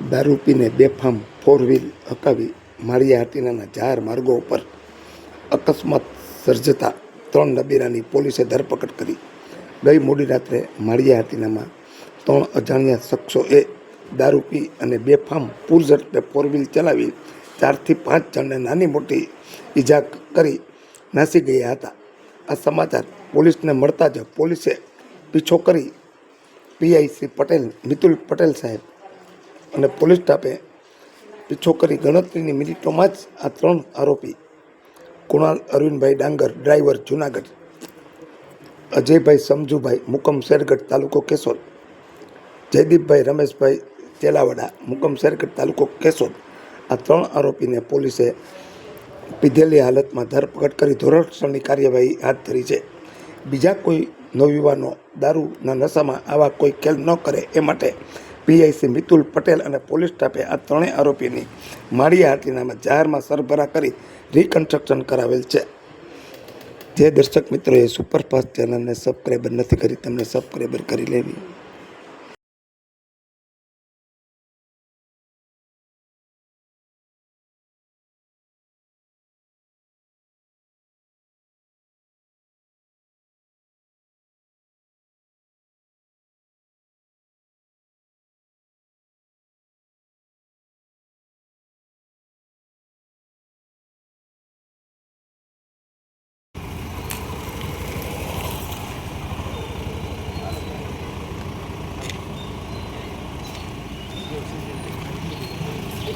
દારૂ પીને બેફામ ફોર વ્હીલ હકાવી માળિયા હાટીનાના જાહેર માર્ગો ઉપર અકસ્માત સર્જતા ત્રણ નબીરાની પોલીસે ધરપકડ કરી. ગઈ મોડી રાત્રે માળિયા હાટીનામાં ત્રણ અજાણ્યા શખ્સોએ દારૂ પી અને બેફામ પૂરઝડપે ફોર વ્હીલ ચલાવી ચારથી પાંચ જણને નાની મોટી ઈજા કરી નાસી ગયા હતા. આ સમાચાર પોલીસને મળતા જ પોલીસે પીછો કરી. પીઆઈસી પટેલ, મિતુલ પટેલ સાહેબ અને પોલીસ સ્ટાફે પીછો કરી ગણતરીની મિનિટોમાં જ આ ત્રણ આરોપી, કુણાલ અરવિંદભાઈ ડાંગર, ડ્રાઈવર જુનાગઢ, અજયભાઈ સમજુભાઈ, મુકમ શેરગઢ તાલુકો કેશોદ, જયદીપભાઈ રમેશભાઈ ચેલાવાડા મુકમ શેરગઢ તાલુકો કેશોદ. આ ત્રણ આરોપીને પોલીસે પીધેલી હાલતમાં ધરપકડ કરી ધોરણસરની કાર્યવાહી હાથ ધરી છે. બીજા કોઈ નવયુવાનો દારૂના નશામાં આવા કોઈ ખેલ ન કરે એ માટે પીઆઈસી મિતુલ પટેલ અને પોલીસ સ્ટાફે આ ત્રણેય આરોપીની માળિયા હાટીનામાં જાહેરમાં સરભરા કરી રિકન્સ્ટ્રક્શન કરાવેલ છે. જે દર્શક મિત્રોએ સુપરફાસ્ટ ચેનલને સબસ્ક્રાઈબર નથી કરી, તેમને સબસ્ક્રાઈબર કરી લેવી.